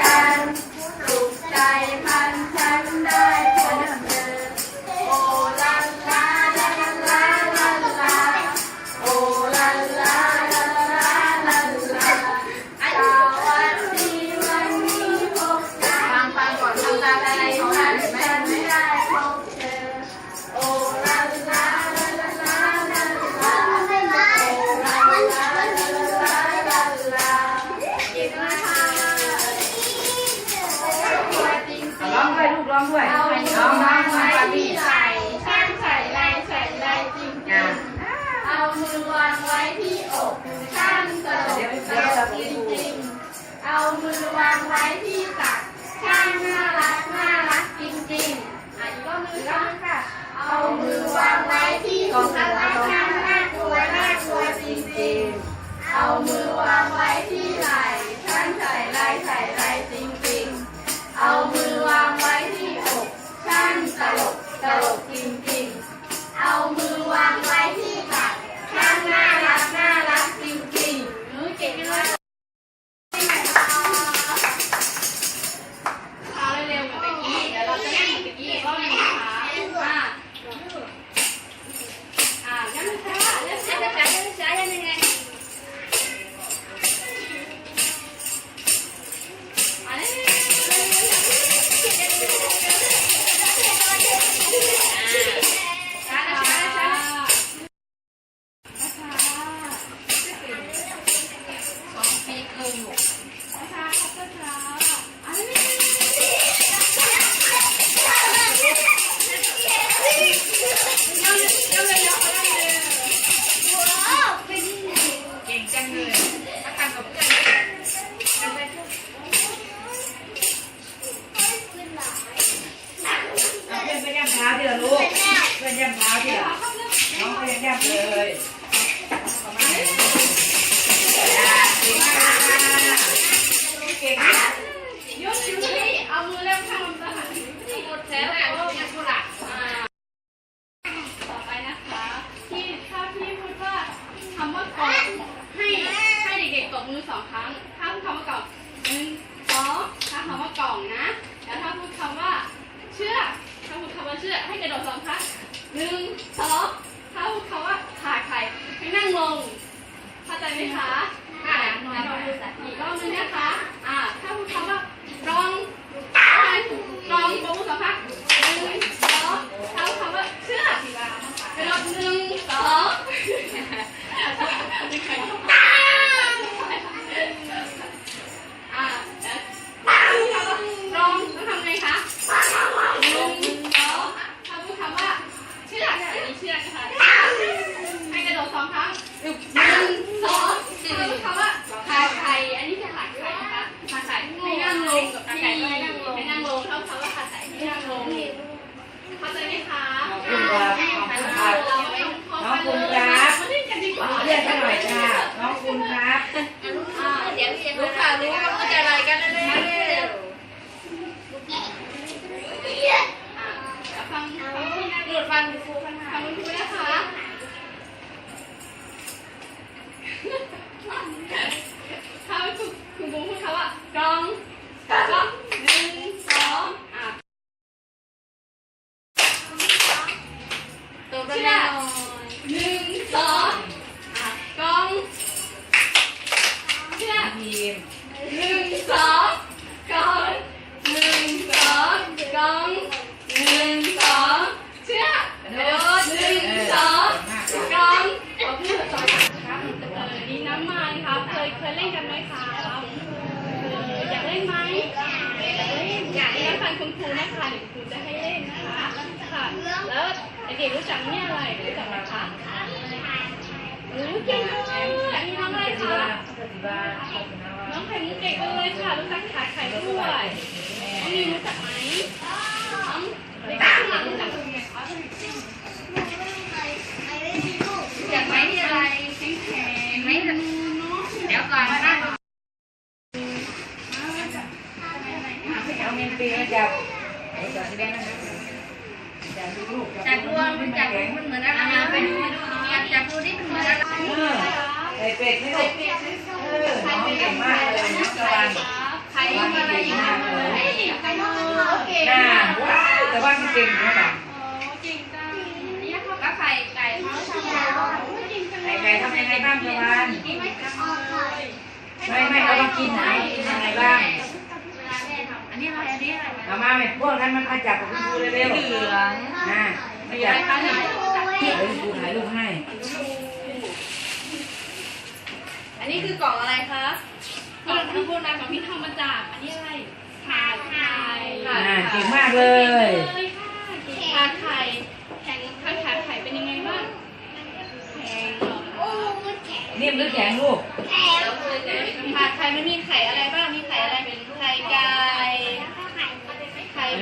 กันลุกใจพันชันได จริงอะอีกรอบนึงค่ะเอามือวางไว้ที่หัวข้างข้าน่ากลัวน่ากลัวจริงๆ เอามือวางไว้ที่ไหล่ท่านใส่ไรใส่ไรจริงๆ เอามือวางไว้ที่อกท่านตลกตลก ลูกเล่นแย่มเท้าที่หลังน้องเล่นแย่งเลย เลยไหมคะอ่าลองดูนึงนะคะอ่าถ้าพูดคำว่ารองรองโบสักพักหนึ่งสองถ้าพูดคำว่าเชื่อเป็นรอหนึ่งสองเชือกค่ะเชือกค่ะให้กระโดดสองครั้ง ส่ด้วนั่งลงไม่นั่งลงเท่าคำว่าขาดใส่ให้นั่งลงเข้าใจไหมคะขอบคุณ ด็กๆรู้จักเนี่ยอะไรรู้จักราคาหนูเก่งเลยอันนี้น้องอะไรคะน้องไข่มุกเก่งเลยค่ะรู้จักขายไข่ด้วยน้องนิวรู้จักไหมน้องเด็กข้างหลังรู้จักคุณไหมคะอยากไหมอะไรแข็งๆไหมเดี๋ยวก่อนนะเอาเมนเปีาจับเดี๋ยวก่อนที่นะคะ จับดูวมันจับดูมันเหมือนอะไรไปดูมาดูจับจับดูนี่มันเหมือนอะไรไอเป็ดไม่ลูกเออน้องเก่งมากเลยน้องตะวันใครมาอะไรอย่างเงี้ยใครโอเคน่าว้าวแต่ว่ามันเก่งนะแบบก็ไข่ไก่เขาทส่ไก่ทำยังไงบ้างตะวันไม่ไม่เขาต้องกินนะกินยังไงบ้าง นนี้อะไรอันนี้อะไรเอามาไหมพวกนั้นมันมาจับกับคุณครูเร็วๆเหลืองอ่าไม่จับอะไรคะเนี่ยเดี๋ยวครูถ่ายรูปให้ อันนี้คือกล่องอะไรคะกล่องที่โบราณของพี่ทำมาจาก อันนี้อะไรถาดไข่อ่าเก่งมากเลยถาดไข่แข็งถาดไข่เป็นยังไงบ้างแข็งเหรอนิ่มหรือแข็งลูกถาดไข่มันมีไข่อะไรบ้าง มีไข่อะไรเป็นไข่ไก่ไข่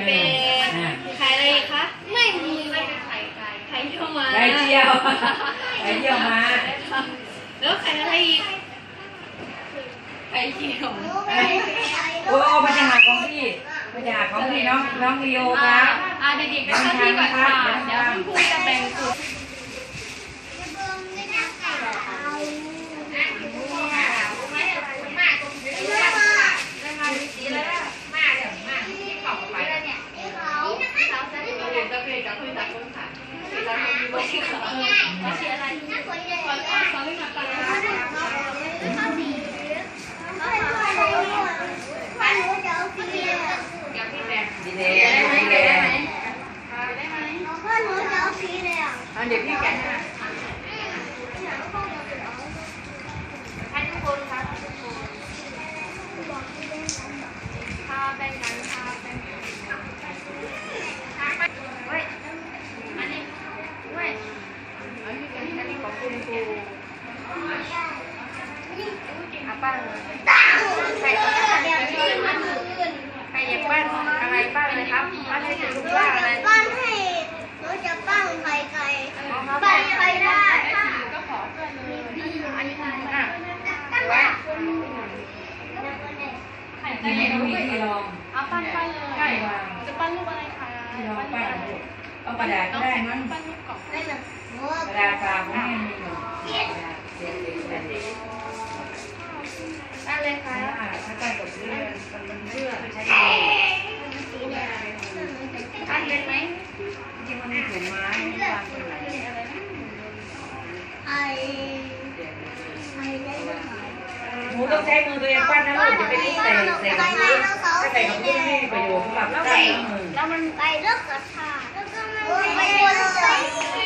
เป็ดอ่าไข่อะไรอีกคะ ไม่มีไม่เป็นไข่ไก่ไข่เยี่ยวม้าไข่เจียวไข่เจียวมา แล้วไข่อะไรอีกไข่เจียวเอ้ยโอ้มันจะหักของพี่มันจะหักของพี่น้องน้องลีโอครับอ่าเด็กๆไปเข้าที่ก่อนค่ะเดี๋ยวคุณครูจะแบ่งกลุ่ม ดีเดย์ดีเดย์ อ่าเดี๋ยวพี่แกะให้ให้ทุกคนครับทุกคนพาแบ่งกันพาแบ่งกันเฮ้ยอันนี้เฮ้ยอันนี้เป็นอันนี้ข องคุณครูอาป้าเลยใครใครอยากปั้นอะไรปั้นเลยครับปั้นให้เป็นรูปร่างอะไรปั้นให้หนูจะปั้นไข่ไก่ปั้นไข่ได้ก็ขอเพื่อนเลยอันนี้คืออะตั้งแต่ทีนี้ก็มีที่รองเอาปั้นปั้นเลยใช่จะปั้นรูปอะไรคะที่รองปั้นเอากระดาษก็ได้มั้งปั้นรูปกล่องได้เลยกระดาษเปล่าของแม่มีอยู่กระดาษเด็กๆแต่เด็กปั้นะถ้าถ้าตั้งกับ เรื่องมันมันเชื่อใช้เอง ปั้นเป็นไหม จริงมันมีถุงไม้วางตรงไหน ไข่ไข่ได้ไหม หนูต้องใช้มือตัวเองปั้นนะลูกจะไปรีบใส่ใส่กับพื้นถ้าใส่กับพื้นไม่มีประโยชน์สำหรับปั้นมือ แล้วมันไปเลิกกระทะแล้วก็มันไปวนไปมันเป็นสีมันไป อ๋อปั้นเลยครับ ร้อนร้อนหนูไม่เจอพวกเขาตัวใหญ่มาก โ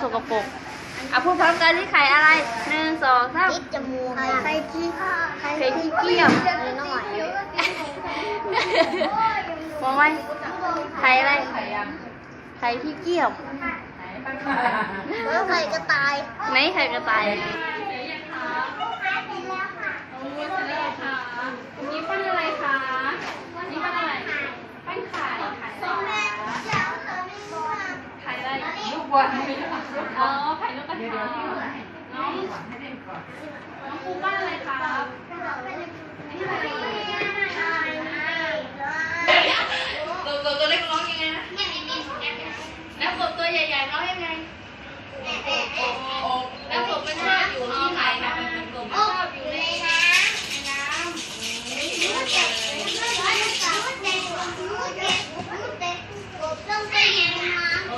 สิครับมันสกปรกเอาพูดพร้อมกันที่ไข่อะไรหนึ่งสองสามปิดจมูกไข่ขี้ข้าไข่ขี้เกียจนิดหน่อยมองไว้ไข่อะไรไข่ขี้เกียจแล้วไข่กระต่ายไหนไข่กระต่ายนี่ปั้นอะไรคะนี่ปั้นอะไร ปั้นไข่ไข่ไข่อะไรลูกบอลไม่ได้อ๋อไข่ลูกกระเดี๋ยวทาเดี๋ยวพี่น้องให้เล่นก่อนน้องปูปั้นอะไรครับกบตัวเล็กร้องยังไงนะ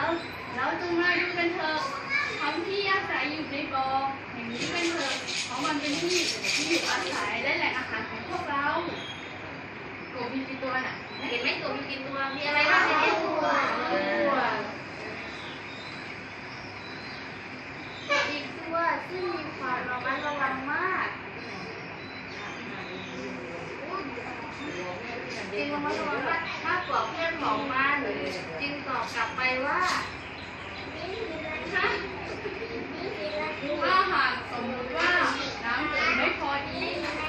แล้วเราจงมาดูกันเถอะทำที่อาศัยอยู่ในบ่อแห่งนี้กันเถอะเพราะมันเป็นที่ที่อยู่อาศัยและแหล่งอาหารของพวกเรากบมีกี่ตัวน่ะเห็นไหมกบมีกี่ตัวมีอะไรบ้างในนี้ตัวอีกตัวซึ่งมีความระมัดระวังมาก จึงระมัดระว่ากมากกว่าเพื่อนของมันจึงตอบกลับไปว่าฮะถ้าหากสมมติว่าน้ำเกิดไม่พอดี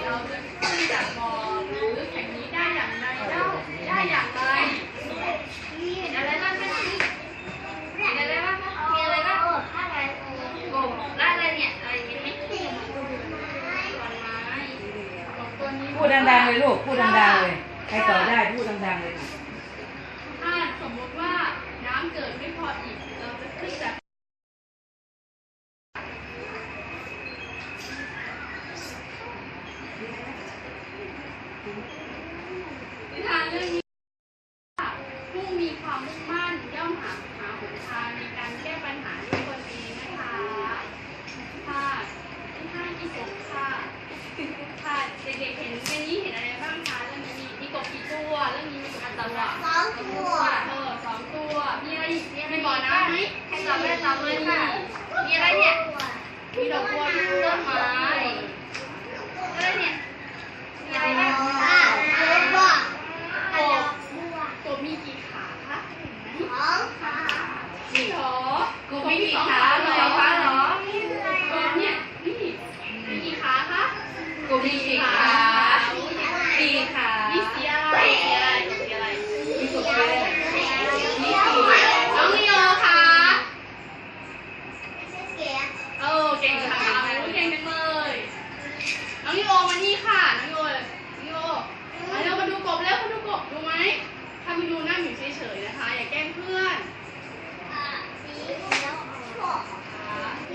เราจะขึ้นจากบ่อรือแห่งนี้ได้อย่างไรเล่าได้อย่างไร เห็นอะไรบ้างคะเห็นอะไรบ้างคะมีอะไรบ้างอะไรกบและอะไรเนี่ย อะไรมีไหมต้นไม้ กบตัวนี้ พูดดังๆเลยลูก พูดดั งๆเลยใครตอบได้พูดดังๆเลยค่ะถ้าสมมติว่าน้ำเกิดไม่พออีก เราจะขึ้นจากนิทานเรื่องนี้ว่าผู้มีความมุ่งมั่นย่อมหาหาหนทางในการแก้ปัญหาด้วยตนเองนะคะค่ะนิทานที่สองค่ะค่ะ รื่องนี้มีกบกี่ตัวสองตัวเออสองตัว มีอะไรอีกมีบ่อน้ำไหมใครตอบได้ตอบเลยค่ะ มีอะไรเนี่ย มีดอกบัวอยู่ต้นไม้อะไรเนี่ยมีอะไรบ้างกบกบมีกี่ขาคะเห็นไหมนี่หรอกบมีกี่ขาเหรอคะเหรอกบเนี่ยนี่มีกี่ขาคะกูมีกี่ขา เออเก่งค่ะโอ้ยเก่งจังเลยน้องนิโอมานี่ค่ะน้องนิโอนิโอมาเร็วมาดูกบแล้วมาดูกบดูไหมถ้าไม่ดูนั่งอยู่เฉยๆนะคะ อย่าแกล้งเพื่อนสี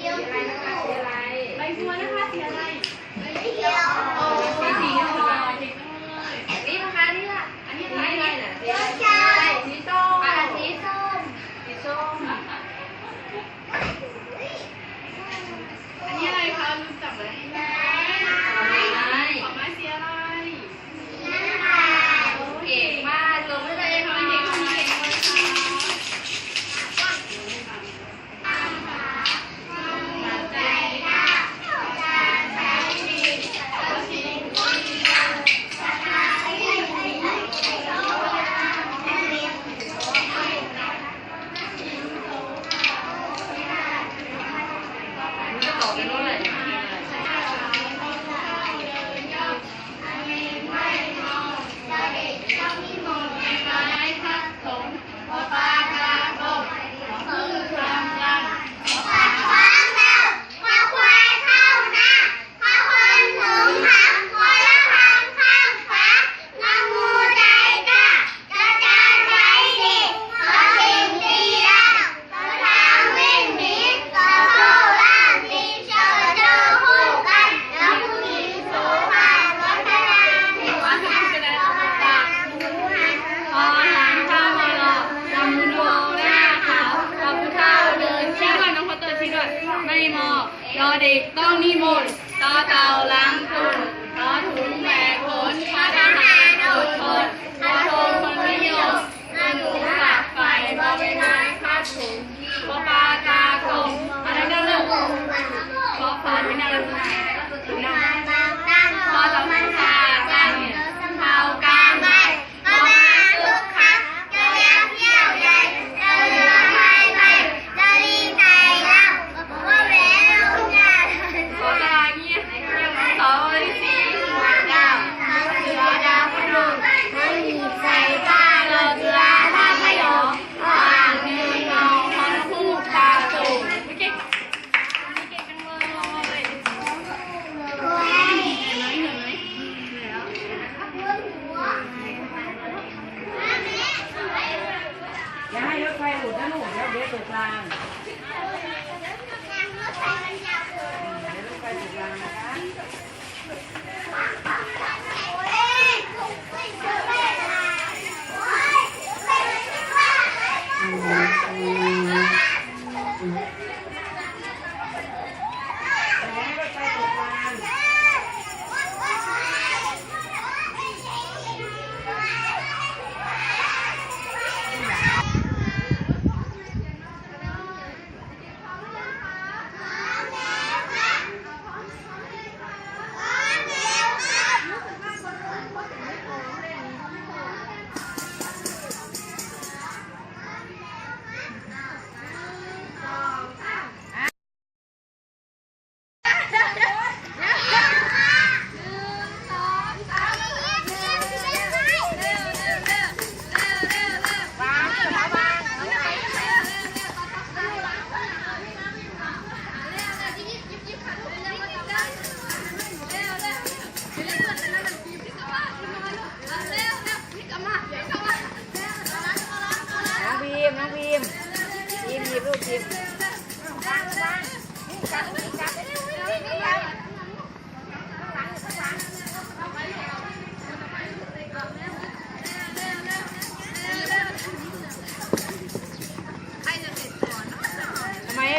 อะไรนะคะสีอะไรใบบัวนะคะสีอะไร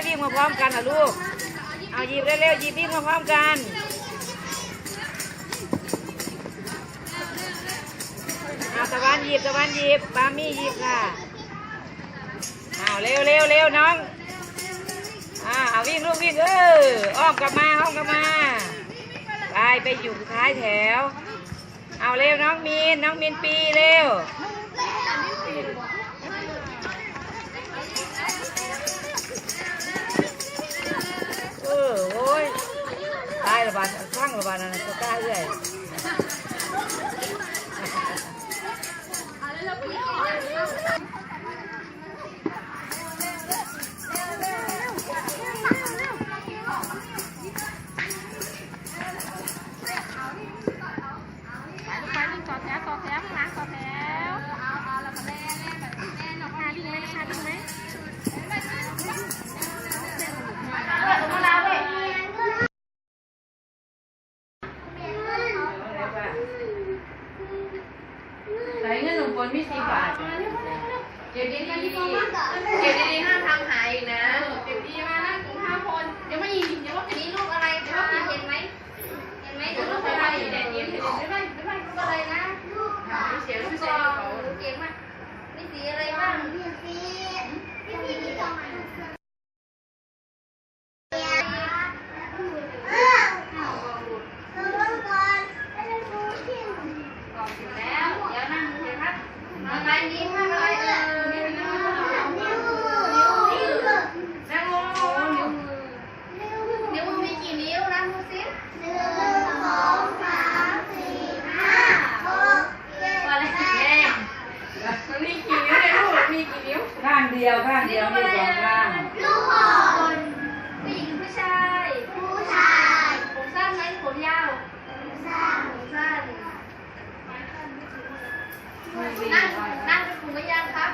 วิ่มาพร้อมกันนะลูก เอาหยิบเร็วๆหยิบวิ่มาพร้อมกันเอาตะวันหยิบตะวันหยิบบามี่หยิบค่ะเอาเร็วเร็วเร็วน้องอ่าเอาวิ่งลูกวิ่งเอออ้อมกลับมาห้องกลับมาไปไปอยู่ท้ายแถว เอาเร็วน้องมีนน้องมีนปีเร็ว เออโอ้ยตายและบาดทั้งละบาดนั่นน่ะจะตายเลย นั่งนั่งคุณไม่ยังครับ